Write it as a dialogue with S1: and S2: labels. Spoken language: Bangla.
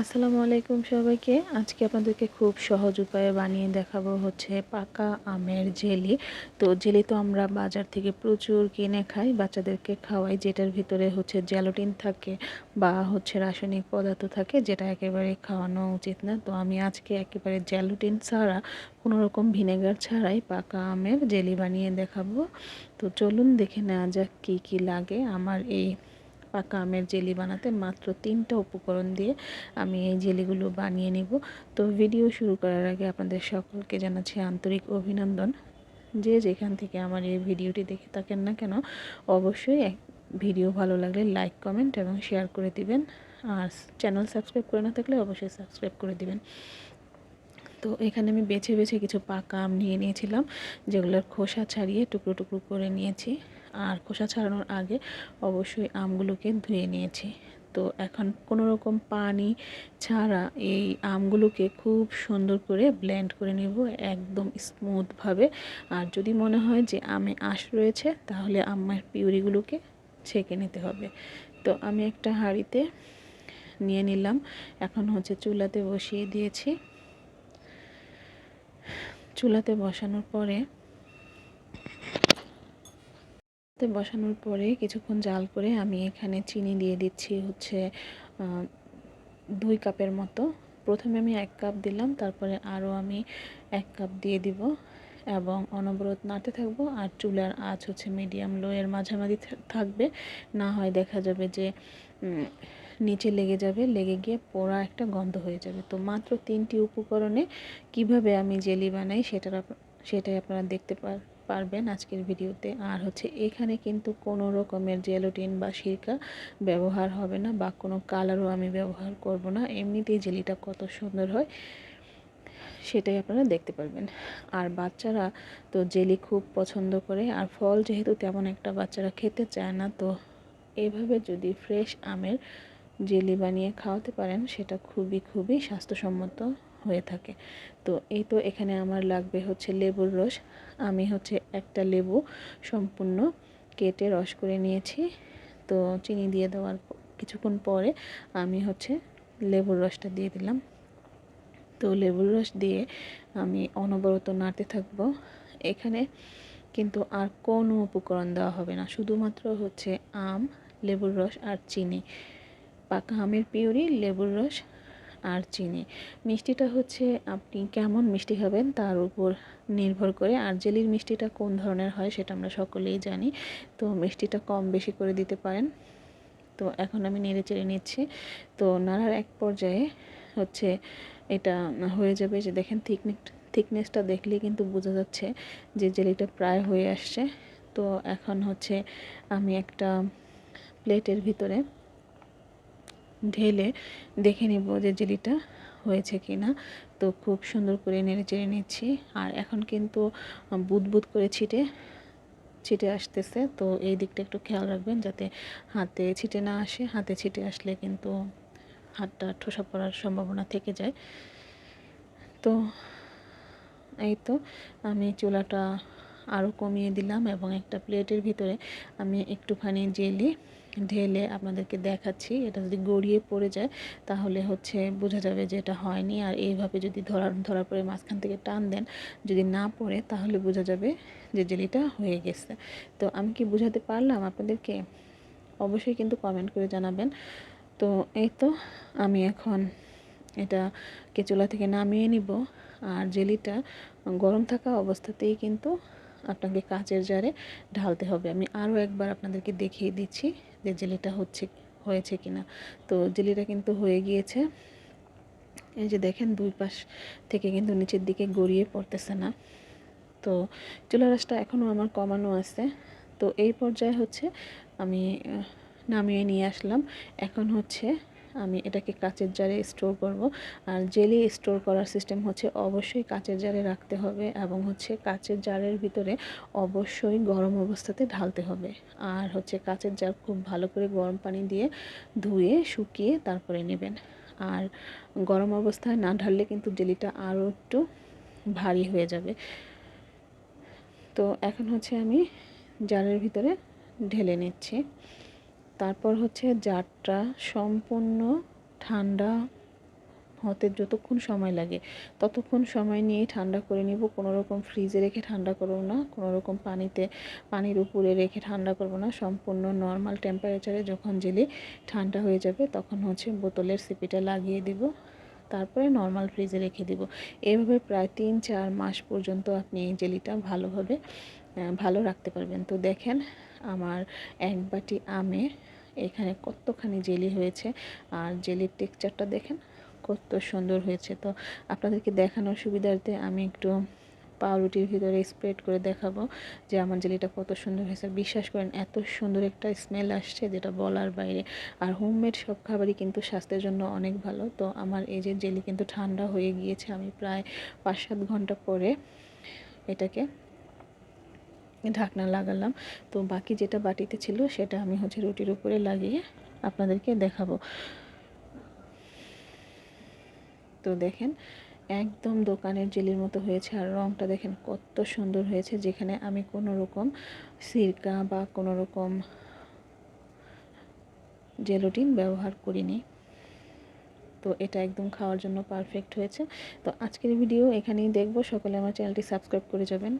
S1: আসসালামু আলাইকুম সবাইকে। আজকে আপনাদেরকে খুব সহজ উপায়ে বানিয়ে দেখাবো হচ্ছে পাকা আমের জেলি। তো জেলি তো আমরা বাজার থেকে প্রচুর কিনে খাই, বাচ্চাদেরকে খাওয়াই, যেটার ভিতরে হচ্ছে জ্যালোটিন থাকে বা হচ্ছে রাসায়নিক পদার্থ থাকে, যেটা একেবারে খাওয়ানো উচিত না। তো আমি আজকে একেবারে জ্যালোটিন ছাড়া কোনো রকম ভিনেগার ছাড়াই পাকা আমের জেলি বানিয়ে দেখাবো। তো চলুন দেখে নেওয়া যাক কী কী লাগে আমার এই পাকা আমের জেলি বানাতে মাত্র তিনটা উপকরণ দিয়ে আমি এই জেলিগুলো বানিয়ে নিব। তো ভিডিও শুরু করার আগে আপনাদের সকলকে জানাচ্ছি আন্তরিক অভিনন্দন। যে যেখান থেকে আমার এই ভিডিওটি দেখে থাকেন না কেন, অবশ্যই এক ভিডিও ভালো লাগলে লাইক, কমেন্ট এবং শেয়ার করে দিবেন। আর চ্যানেল সাবস্ক্রাইব করে না থাকলে অবশ্যই সাবস্ক্রাইব করে দিবেন। তো এখানে আমি বেছে বেছে কিছু পাকা আম নিয়ে নিয়েছিলাম, যেগুলোর খোসা ছাড়িয়ে টুকরো টুকরো করে নিয়েছি। আর খোসা ছাড়ানোর আগে অবশ্যই আমগুলোকে ধুয়ে নিয়েছি। তো এখন কোনো রকম পানি ছাড়া এই আমগুলোকে খুব সুন্দর করে ব্লেন্ড করে নেব একদম স্মুথভাবে আর যদি মনে হয় যে আমে আঁশ রয়েছে, তাহলে আমের পিউরিগুলোকে ছেঁকে নিতে হবে। তো আমি একটা হাঁড়িতে নিয়ে নিলাম। এখন হচ্ছে চুলাতে বসিয়ে দিয়েছি। চুলাতে বসানোর পরে বসানোর পরে কিছুক্ষণ জাল করে আমি এখানে চিনি দিয়ে দিচ্ছি হচ্ছে দুই কাপের মতো। প্রথমে আমি এক কাপ দিলাম, তারপরে আরও আমি এক কাপ দিয়ে দিব এবং অনবরত নাড়তে থাকব আর চুলার আঁচ হচ্ছে মিডিয়াম লো এর মাঝামাঝি থাকবে। না হয় দেখা যাবে যে নিচে লেগে যাবে, লেগে গিয়ে পোড়া একটা গন্ধ হয়ে যাবে। তো মাত্র তিনটি উপকরণে কীভাবে আমি জেলি বানাই সেটার সেটাই আপনারা দেখতে পার পারবেন আজকের ভিডিওতে। আর হচ্ছে এখানে কিন্তু কোনো রকমের জেলোটিন বা সিরকা ব্যবহার হবে না বা কোনো কালারও আমি ব্যবহার করব না। এমনিতেই জেলিটা কত সুন্দর হয়, সেটাই আপনারা দেখতে পারবেন। আর বাচ্চারা তো জেলি খুব পছন্দ করে, আর ফল যেহেতু তেমন একটা বাচ্চারা খেতে চায় না, তো এভাবে যদি ফ্রেশ আমের জেলি বানিয়ে খাওয়াতে পারেন, সেটা খুবই খুবই স্বাস্থ্যসম্মত। হয়ে থাকে। তো এই তো এখানে আমার লাগবে হচ্ছে লেবুর রস। আমি হচ্ছে একটা লেবু সম্পূর্ণ কেটে রস করে নিয়েছি। তো চিনি দিয়ে দেওয়ার কিছুক্ষণ পরে আমি হচ্ছে লেবুর রসটা দিয়ে দিলাম। তো লেবুর রস দিয়ে আমি অনবরত নাড়তে থাকব। এখানে কিন্তু আর কোনো উপকরণ দেওয়া হবে না। শুধুমাত্র হচ্ছে আম, লেবুর রস আর চিনি। পাকা আমের পিউরি, লেবুর রস আর চিনি। মিষ্টিটা হচ্ছে, আপনি কেমন মিষ্টি খাবেন তার উপর নির্ভর করে, আর জেলির মিষ্টিটা কোন ধরনের হয় সেটা আমরা সকলেই জানি। তো মিষ্টিটা কম বেশি করে দিতে পারেন। তো এখন আমি নেড়ে চেড়ে নিচ্ছি। তো নাড়ার এক পর্যায়ে হচ্ছে এটা হয়ে যাবে যে দেখেন থিকনেস থিকনেসটা দেখলেই কিন্তু বোঝা যাচ্ছে যে জেলিটা প্রায় হয়ে আসছে। তো এখন হচ্ছে আমি একটা প্লেটের ভিতরে ঢেলে দেখে নিব যে জেলিটা হয়েছে কি না তো খুব সুন্দর করে নেড়ে চেড়ে নিচ্ছি। আর এখন কিন্তু বুদবুদ করে ছিটে ছিটে আসতেছে। তো এই দিকটা একটু খেয়াল রাখবেন যাতে হাতে ছিটে না আসে। হাতে ছিটে আসলে কিন্তু হাতটা ঠোসা পড়ার সম্ভাবনা থেকে যায়। তো এই তো আমি চুলাটা আরও কমিয়ে দিলাম এবং একটা প্লেটের ভিতরে আমি একটুখানি জেলি ঢেলে আপনাদেরকে দেখাচ্ছি, এটা যদি গড়িয়ে পড়ে যায়, তাহলে হচ্ছে বোঝা যাবে যে এটা হয়নি। আর এইভাবে যদি ধরার ধরার পরে মাঝখান থেকে টান দেন, যদি না পড়ে, তাহলে বোঝা যাবে যে জেলিটা হয়ে গেছে। তো আমি কি বোঝাতে পারলাম আপনাদেরকে? অবশ্যই কিন্তু কমেন্ট করে জানাবেন। তো এই তো আমি এখন এটা কেচুলা থেকে নামিয়ে নিব। আর জেলিটা গরম থাকা অবস্থাতেই কিন্তু আপনাকে কাচের জারে ঢালতে হবে। আমি আরও একবার আপনাদেরকে দেখিয়ে দিচ্ছি যে জেলিটা হচ্ছে, হয়েছে কিনা। তো জেলিটা কিন্তু হয়ে গিয়েছে। এই যে দেখেন, দুই পাশ থেকে কিন্তু নিচের দিকে গড়িয়ে পড়তেছে না। তো চুলা রাসটা এখনও আমার কমানো আছে। তো এই পর্যায়ে হচ্ছে আমি নামিয়ে নিয়ে আসলাম। এখন হচ্ছে আমি এটাকে কাচের জারে স্টোর করব। আর জেলি স্টোর করার সিস্টেম হচ্ছে অবশ্যই কাচের জারে রাখতে হবে এবং হচ্ছে কাচের জারের ভিতরে অবশ্যই গরম অবস্থাতে ঢালতে হবে। আর হচ্ছে কাচের জার খুব ভালো করে গরম পানি দিয়ে ধুয়ে, শুকিয়ে তারপরে নেবেন। আর গরম অবস্থায় না ঢাললে কিন্তু জেলিটা আরও একটু ভারী হয়ে যাবে। তো এখন হচ্ছে আমি জারের ভিতরে ঢেলে নিচ্ছি। তারপর হচ্ছে জারটা সম্পূর্ণ ঠান্ডা হতে যতক্ষণ সময় লাগে, ততক্ষণ সময় নিয়ে ঠান্ডা করে নিব। কোনো রকম ফ্রিজে রেখে ঠান্ডা করব না, কোনো রকম পানিতে, পানির উপরে রেখে ঠান্ডা করব না। সম্পূর্ণ নর্মাল টেম্পারেচারে যখন জেলি ঠান্ডা হয়ে যাবে, তখন হচ্ছে বোতলের সিপিটা লাগিয়ে দিব। তারপরে নর্মাল ফ্রিজে রেখে দিব। এভাবে প্রায় তিন চার মাস পর্যন্ত আপনি এই জেলিটা ভালোভাবে ভালো রাখতে পারবেন। তো দেখেন, আমার এক বাটি আমে এখানে কতখানি জেলি হয়েছে আর জেলির টেক্সচারটা দেখেন, কত সুন্দর হয়েছে। তো আপনাদেরকে দেখানোর সুবিধার্থে আমি একটু পাউরুটির ভিতরে স্প্রেড করে দেখাবো যে আমার জেলিটা কত সুন্দর হয়েছে। বিশ্বাস করেন, এত সুন্দর একটা স্মেল আসছে যেটা বলার বাইরে। আর হোমমেড সব খাবারই কিন্তু স্বাস্থ্যের জন্য অনেক ভালো। তো আমার এই যে জেলি কিন্তু ঠান্ডা হয়ে গিয়েছে। আমি প্রায় পাঁচ সাত ঘণ্টা পরে এটাকে ঢাকনা লাগালাম। তো বাকি যেটা বাটিতে ছিল সেটা আমি হচ্ছে রুটির উপরে লাগিয়ে আপনাদেরকে দেখাবো। তো দেখেন, একদম দোকানের জেলির মতো হয়েছে আর রঙটা দেখেন কত সুন্দর হয়েছে, যেখানে আমি কোনো রকম সিরকা বা কোনো রকম জেলোটিন ব্যবহার করিনি। তো এটা একদম খাওয়ার জন্য পারফেক্ট হয়েছে। তো আজকের ভিডিও এখানেই দেখব। সকলে আমার চ্যানেলটি সাবস্ক্রাইব করে যাবেন।